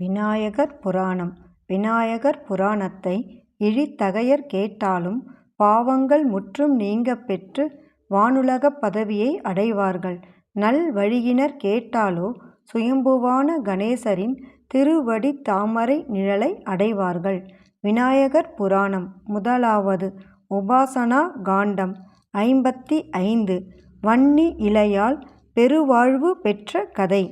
விநாயகர் புராணம் விநாயகர் புராணத்தை இழித்தகையர் கேட்டாலும் பாவங்கள் முற்றும் நீங்க பெற்று வானுலகப் பதவியை அடைவார்கள். நல் வழியினர் கேட்டாலோ சுயம்புவான கணேசரின் திருவடி தாமரை நிழலை அடைவார்கள். விநாயகர் புராணம் முதலாவது உபாசனா காண்டம் ஐம்பத்தி ஐந்து வன்னி இலையால் பெருவாழ்வு பெற்ற கதை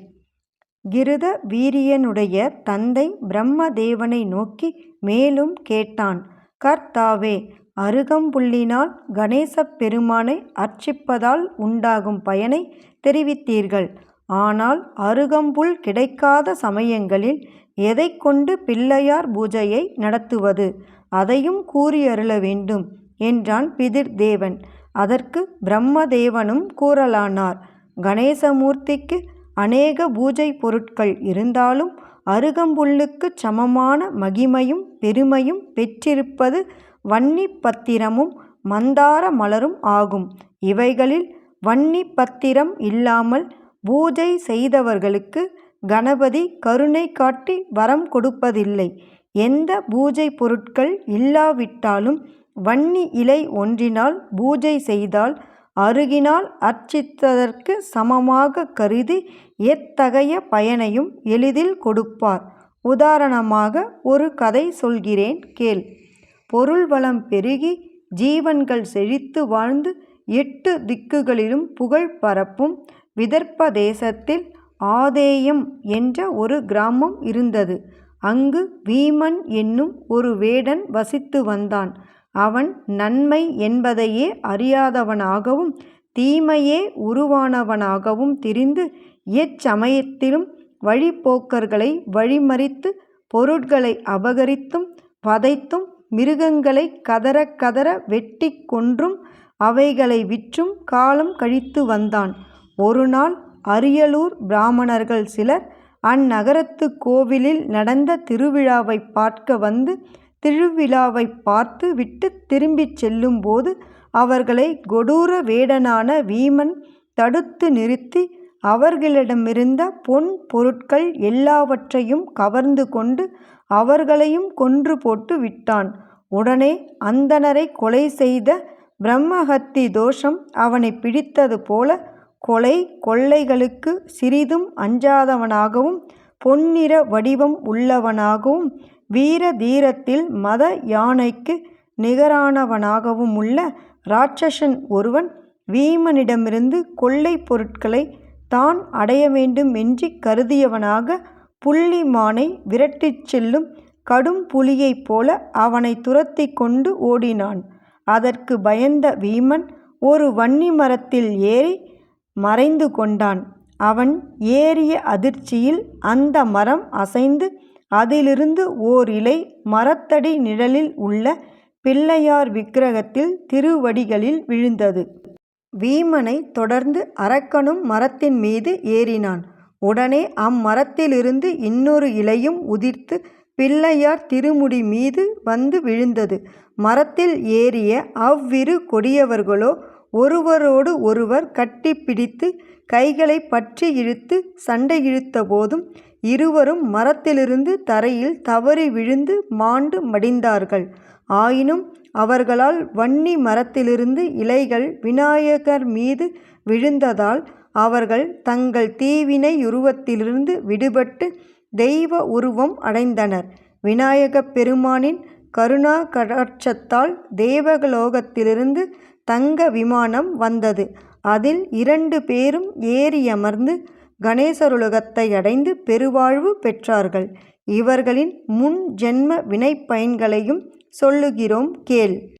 கிருத வீரியனுடைய தந்தை பிரம்மதேவனை நோக்கி மேலும் கேட்டான். கர்த்தாவே அருகம்புள்ளினால் கணேசப் பெருமானை அர்ச்சிப்பதால் உண்டாகும் பயனை தெரிவித்தீர்கள். ஆனால் அருகம்புல் கிடைக்காத சமயங்களில் எதை கொண்டு பிள்ளையார் பூஜையை நடத்துவது? அதையும் கூறியருள வேண்டும் என்றான் பிதிர்தேவன். அதற்கு பிரம்மதேவனும் கூறலானார். கணேசமூர்த்திக்கு அநேக பூஜை பொருட்கள் இருந்தாலும் அருகம்புல்லுக்குச் சமமான மகிமையும் பெருமையும் பெற்றிருப்பது வன்னி பத்திரமும் மந்தார மலரும் ஆகும். இவைகளில் வன்னி பத்திரம் இல்லாமல் பூஜை செய்தவர்களுக்கு கணபதி கருணை காட்டி வரம் கொடுப்பதில்லை. எந்த பூஜை பொருட்கள் இல்லாவிட்டாலும் வன்னி இலை ஒன்றினால் பூஜை செய்தால் அருகினால் அர்ச்சித்ததற்கு சமமாக கருதி எத்தகைய பயனையும் எளிதில் கொடுப்பார். உதாரணமாக ஒரு கதை சொல்கிறேன் கேள். பொருள் வளம் பெருகி ஜீவன்கள் செழித்து வாழ்ந்து எட்டு திக்குகளிலும் புகழ் பரப்பும் விதர்ப்ப தேசத்தில் ஆதேயம் என்ற ஒரு கிராமம் இருந்தது. அங்கு வீமன் என்னும் ஒரு வேடன் வசித்து வந்தான். அவன் நன்மை என்பதையே அறியாதவனாகவும் தீமையே உருவானவனாகவும் திரிந்து எச்சமயத்திலும் வழிப்போக்கர்களை வழிமறித்து பொருட்களை அபகரித்தும் பதைத்தும் மிருகங்களை கதற கதற வெட்டிக் கொன்றும் அவைகளை விற்றும் காலம் கழித்து வந்தான். ஒருநாள் அரியலூர் பிராமணர்கள் சிலர் அந்நகரத்துக் கோவிலில் நடந்த திருவிழாவைப் பார்க்க வந்து திருவிழாவைப் பார்த்து விட்டுத் திரும்பிச் செல்லும்போது அவர்களை கொடூர வேடனான வீமன் தடுத்து நிறுத்தி அவர்களிடமிருந்த பொன் பொருட்கள் எல்லாவற்றையும் கவர்ந்து கொண்டு அவர்களையும் கொன்று போட்டு விட்டான். உடனே அந்தனரை கொலை செய்த பிரம்மஹத்தி தோஷம் அவனை பிடித்தது போல கொலை கொள்ளைகளுக்கு சிறிதும் அஞ்சாதவனாகவும் பொன்னிற வடிவம் உள்ளவனாகவும் வீர தீரத்தில் மத யானைக்கு நிகரானவனாகவும் உள்ள இராட்சசன் ஒருவன் வீமனிடமிருந்து கொள்ளைப் பொருட்களை தான் அடைய வேண்டும் என்று கருதியவனாக புள்ளிமானை விரட்டிச் செல்லும் கடும் புலியைப் போல அவனை துரத்தி கொண்டு ஓடினான். அதற்கு பயந்த வீமன் ஒரு வன்னி மரத்தில் ஏறி மறைந்து கொண்டான். அவன் ஏறிய அதிர்ச்சியில் அந்த மரம் அசைந்து அதிலிருந்து ஓர் இலை மரத்தடி நிழலில் உள்ள பிள்ளையார் விக்கிரகத்தில் திருவடிகளில் விழுந்தது. வீமனைத் தொடர்ந்து அரக்கனும் மரத்தின் மீது ஏறினான். உடனே அம்மரத்திலிருந்து இன்னொரு இலையும் உதிர்த்து பிள்ளையார் திருமுடி மீது வந்து விழுந்தது. மரத்தில் ஏறிய அவ்விரு கொடியவர்களோ ஒருவரோடு ஒருவர் கட்டிப்பிடித்து கைகளைப் பற்றி இழுத்துச் சண்டையிழுத்தபோதும் இருவரும் மரத்திலிருந்து தரையில் தவறி விழுந்து மாண்டு மடிந்தார்கள். ஆயினும் அவர்களால் வன்னி மரத்திலிருந்து இலைகள் விநாயகர் மீது விழுந்ததால் அவர்கள் தங்கள் தீவினை உருவத்திலிருந்து விடுபட்டு தெய்வ உருவம் அடைந்தனர். விநாயகப் பெருமானின் கருணா கடாட்சத்தால் தேவகலோகத்திலிருந்து தங்க விமானம் வந்தது. அதில் இரண்டு பேரும் ஏறியமர்ந்து கணேசருலகத்தை அடைந்து பெருவாழ்வு பெற்றார்கள். இவர்களின் முன் ஜென்ம வினைப்பயன்களையும் சொல்லுகிறோம் கேள்.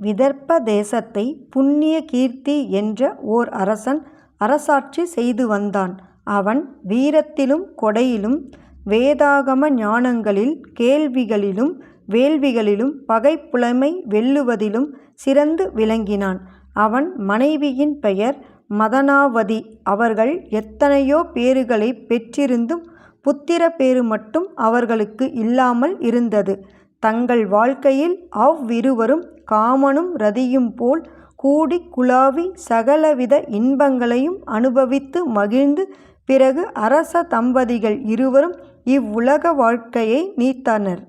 விதர்ப்ப தேசத்தை புண்ணிய கீர்த்தி என்ற ஓர் அரசன் அரசாட்சி செய்து வந்தான். அவன் வீரத்திலும் கொடையிலும் வேதாகம ஞானங்களில் கேள்விகளிலும் வேள்விகளிலும் பகைப்புலமை வெல்லுவதிலும் சிறந்து விளங்கினான். அவன் மனைவியின் பெயர் மதனாவதி. அவர்கள் எத்தனையோ பேறுகளை பெற்றிருந்தும் புத்திர பேறு மட்டும் அவர்களுக்கு இல்லாமல் இருந்தது. தங்கள் வாழ்க்கையில் அவ்விருவரும் காமனும் ரதியும் போல் கூடிக் குழாவி சகலவித இன்பங்களையும் அனுபவித்து மகிழ்ந்து பிறகு அரச தம்பதிகள் இருவரும் இவ்வுலக வாழ்க்கையை நீத்தனர்.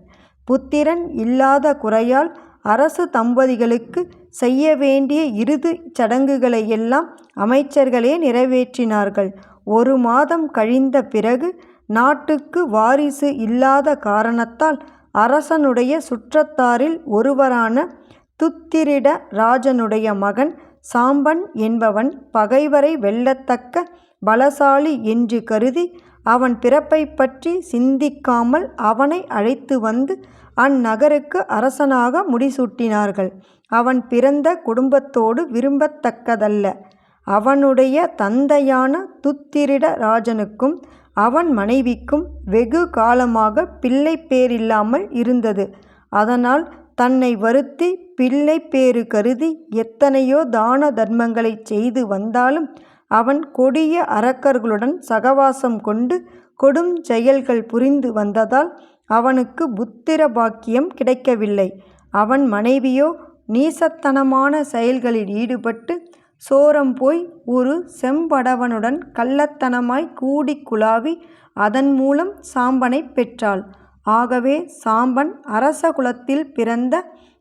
புத்திரன் இல்லாத குறையால் அரசு தம்பதிகளுக்கு செய்ய வேண்டிய இறுதிச் சடங்குகளையெல்லாம் அமைச்சர்களே நிறைவேற்றினார்கள். ஒரு மாதம் கழிந்த பிறகு நாட்டுக்கு வாரிசு இல்லாத காரணத்தால் அரசனுடைய சுற்றத்தாரில் ஒருவரான துத்திரிட ராஜனுடைய மகன் சாம்பன் என்பவன் பகைவரை வெல்லத்தக்க பலசாலி என்று கருதி அவன் பிறப்பை பற்றி சிந்திக்காமல் அவனை அழைத்து வந்து அந்நகருக்கு அரசனாக முடிசூட்டினார்கள். அவன் பிறந்த குடும்பத்தோடு விரும்பத்தக்கதல்ல. அவனுடைய தந்தையான துத்திரிட ராஜனுக்கும் அவன் மனைவிக்கும் வெகு காலமாகப் பிள்ளைப்பேறில்லாமல் இருந்தது. அதனால் தன்னை வருத்தி பிள்ளைப்பேறு கருதி எத்தனையோ தான தர்மங்களை செய்து வந்தாலும் அவன் கொடிய அரக்கர்களுடன் சகவாசம் கொண்டு கொடும் செயல்கள் புரிந்து வந்ததால் அவனுக்கு புத்திர பாக்கியம் கிடைக்கவில்லை. அவன் மனைவியோ நீசத்தனமான செயல்களில் ஈடுபட்டு சோரம் போய் ஒரு செம்படவனுடன் கள்ளத்தனமாய்க் கூடிக் குழாவி அதன் மூலம் சாம்பனைப் பெற்றாள். ஆகவே சாம்பன் அரச குலத்தில் பிறந்த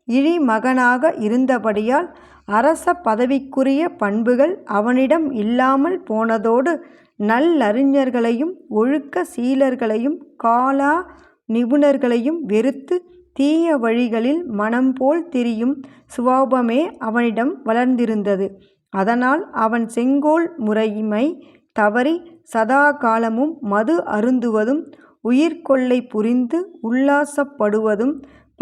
இழிமகனாக இருந்தபடியால் அரச பதவிக்குரிய பண்புகள் அவனிடம் இல்லாமல் போனதோடு நல்லறிஞர்களையும் ஒழுக்க சீலர்களையும் காலா நிபுணர்களையும் வெறுத்து தீய வழிகளில் மனம் போல் திரியும் சுவாபமே அவனிடம் வளர்ந்திருந்தது. அதனால் அவன் செங்கோல் முறைமை தவறி சதா காலமும் மது அருந்துவதும் உயிர்க்கொள்ளை புரிந்து உல்லாசப்படுவதும்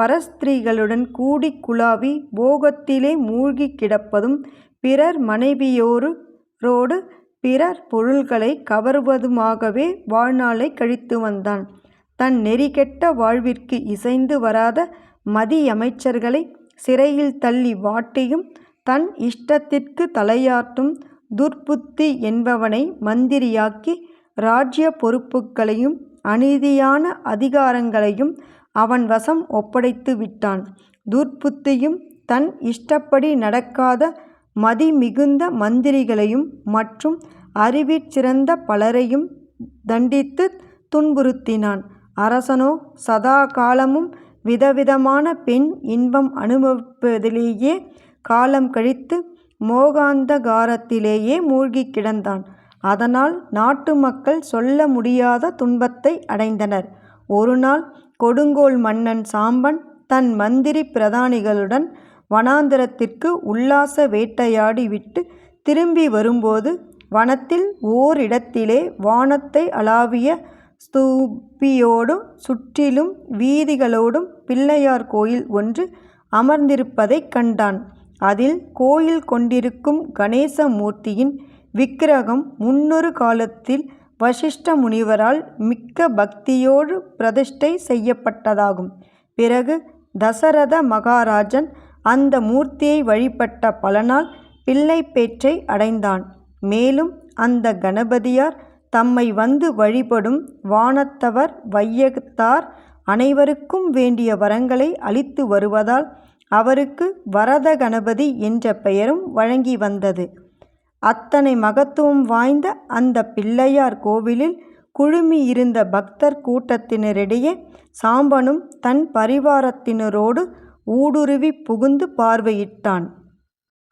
பரஸ்திரீகளுடன் கூடிக் குழாவி போகத்திலே மூழ்கிக் கிடப்பதும் பிறர் மனைவியோரோடு பிறர் பொருள்களை கவர்வதுமாகவே வாழ்நாளை கழித்து வந்தான். தன் நெறிகெட்ட வாழ்விற்கு இசைந்து வராத மதியமைச்சர்களை சிறையில் தள்ளி வாட்டியும் தன் இஷ்டத்திற்கு தலையாட்டும் துர்புத்தி என்பவனை மந்திரியாக்கி ராஜ்ய பொறுப்புகளையும் அநீதியான அதிகாரங்களையும் அவன் வசம் ஒப்படைத்து விட்டான். துர்புத்தியும் தன் இஷ்டப்படி நடக்காத மதிமிகுந்த மந்திரிகளையும் மற்றும் அறிவிற் சிறந்த பலரையும் தண்டித்துத் துன்புறுத்தினான். அரசனோ சதா காலமும் விதவிதமான பெண் இன்பம் அனுபவிப்பதிலேயே காலம் கழித்து மோகாந்தகாரத்திலேயே மூழ்கிக் கிடந்தான். அதனால் நாட்டு மக்கள் சொல்ல முடியாத துன்பத்தை அடைந்தனர். ஒருநாள் கொடுங்கோல் மன்னன் சாம்பன் தன் மந்திரி பிரதானிகளுடன் வனாந்திரத்திற்கு உல்லாச வேட்டையாடி விட்டு திரும்பி வரும்போது வனத்தில் ஓரிடத்திலே வானத்தை அளாவிய ஸ்தூபியோடும் சுற்றிலும் வீதிகளோடும் பிள்ளையார் கோயில் ஒன்று அமர்ந்திருப்பதைக் கண்டான். அதில் கோயில் கொண்டிருக்கும் கணேச மூர்த்தியின் விக்கிரகம் முன்னொரு காலத்தில் வசிஷ்ட முனிவரால் மிக்க பக்தியோடு பிரதிஷ்டை செய்யப்பட்டதாகும். பிறகு தசரத மகாராஜன் அந்த மூர்த்தியை வழிபட்ட பலனால் பிள்ளைப்பேற்றை அடைந்தான். மேலும் அந்த கணபதியார் தம்மை வந்து வழிபடும் வானத்தவர் வையகத்தார் அனைவருக்கும் வேண்டிய வரங்களை அளித்து வருவதால் அவருக்கு வரத கணபதி என்ற பெயரும் வழங்கி வந்தது. அத்தனை மகத்துவம் வாய்ந்த அந்த பிள்ளையார் கோவிலில் குழுமியிருந்த பக்தர் கூட்டத்தினரிடையே சாம்பனும் தன் பரிவாரத்தினரோடு ஊடுருவிப் புகுந்து பார்வையிட்டான்.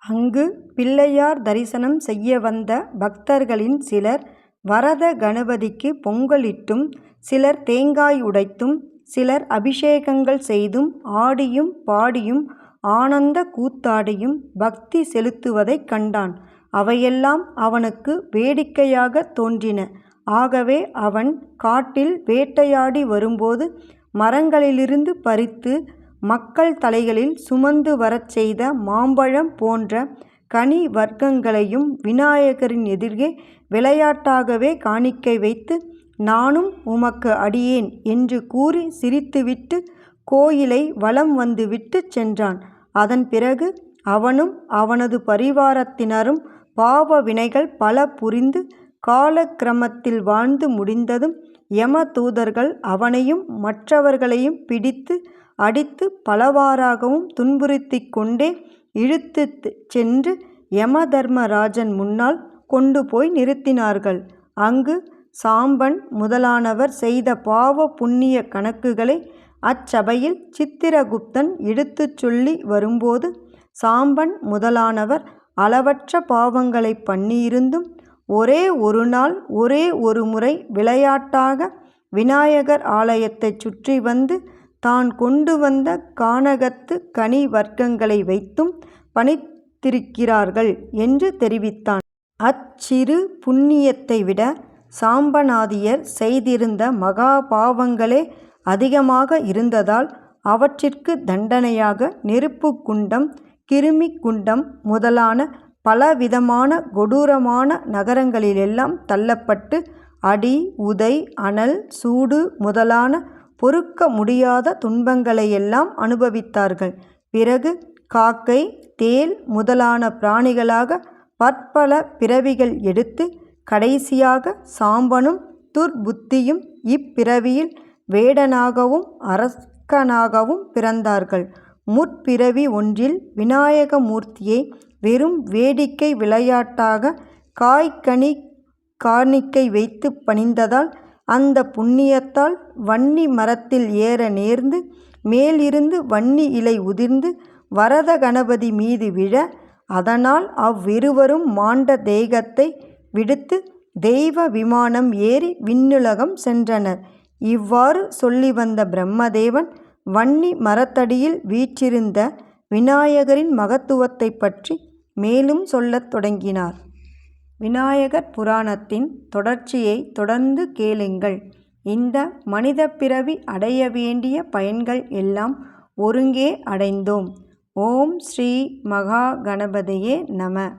அங்கு பிள்ளையார் தரிசனம் செய்ய வந்த பக்தர்களின் சிலர் வரத கணபதிக்கு பொங்கலிட்டும் சிலர் தேங்காய் உடைத்தும் சிலர் அபிஷேகங்கள் செய்தும் ஆடியும் பாடியும் ஆனந்த கூத்தாடியும் பக்தி செலுத்துவதைக் கண்டான். அவையெல்லாம் அவனுக்கு வேடிக்கையாகத் தோன்றின. ஆகவே அவன் காட்டில் வேட்டையாடி வரும்போது மரங்களிலிருந்து பறித்து மக்கள் தலைகளில் சுமந்து வரச் செய்த மாம்பழம் போன்ற கனி வர்க்கங்களையும் விநாயகரின் எதிரே விளையாட்டாகவே காணிக்கை வைத்து நானும் உமக்கு அடியேன் என்று கூறி சிரித்துவிட்டு கோயிலை வலம் வந்துவிட்டு சென்றான். அதன் பிறகு அவனும் அவனது பரிவாரத்தினரும் பாவ வினைகள் பல புரிந்து காலக்கிரமத்தில் வாழ்ந்து முடிந்ததும் யம தூதர்கள் அவனையும் மற்றவர்களையும் பிடித்து அடித்து பலவாறாகவும் துன்புறுத்தி கொண்டே இழுத்து சென்று யமதர்மராஜன் முன்னால் கொண்டு போய் நிறுத்தினார்கள். அங்கு சாம்பன் முதலானவர் செய்த பாவ புண்ணிய கணக்குகளை அச்சபையில் சித்திரகுப்தன் எடுத்துச் சொல்லி வரும்போது சாம்பன் முதலானவர் அளவற்ற பாவங்களை பண்ணியிருந்தும் ஒரே ஒரு நாள் ஒரே ஒரு முறை விளையாட்டாக விநாயகர் ஆலயத்தைச் சுற்றி வந்து தான் கொண்டு வந்த கானகத்து கனி வர்க்கங்களை வைத்தும் பணித்திருக்கிறார்கள் என்று தெரிவித்தான். அச்சிறு புண்ணியத்தை விட சாம்பநாதியர் செய்திருந்த மகா பாவங்களே அதிகமாக இருந்ததால் அவற்றிற்கு தண்டனையாக நெருப்பு குண்டம் கிருமி குண்டம் முதலான பலவிதமான கொடூரமான நகரங்களிலெல்லாம் தள்ளப்பட்டு அடி உதை அனல் சூடு முதலான பொறுக்க முடியாத துன்பங்களையெல்லாம் அனுபவித்தார்கள். பிறகு காக்கை தேள் முதலான பிராணிகளாக பற்பல பிறவிகள் எடுத்து கடைசியாக சாம்பனும் துர்புத்தியும் இப்பிறவியில் வேடனாகவும் அரக்கனாகவும் பிறந்தார்கள். முற்பிறவி ஒன்றில் விநாயக மூர்த்தியை வெறும் வேடிக்கை விளையாட்டாக காய் கனி காணிக்கை வைத்து பணிந்ததால் அந்த புண்ணியத்தால் வன்னி மரத்தில் ஏற நேர்ந்து மேலிருந்து வன்னி இலை உதிர்ந்து வரத கணபதி மீது விழ அதனால் அவ்விருவரும் மாண்ட தெய்கத்தை விடுத்து தெய்வ விமானம் ஏறி விண்ணுலகம் சென்றனர். இவ்வாறு சொல்லி வந்த பிரம்மதேவன் வன்னி மரத்தடியில் வீற்றிருந்த விநாயகரின் மகத்துவத்தைப் பற்றி மேலும் சொல்லத் தொடங்கினார். விநாயகர் புராணத்தின் தொடர்ச்சியைத் தொடர்ந்து கேளுங்கள். இந்த மனிதப் பிறவி அடைய வேண்டிய பயன்கள் எல்லாம் ஒருங்கே அடைந்தோம். ஓம் ஸ்ரீ மகா கணபதியே நம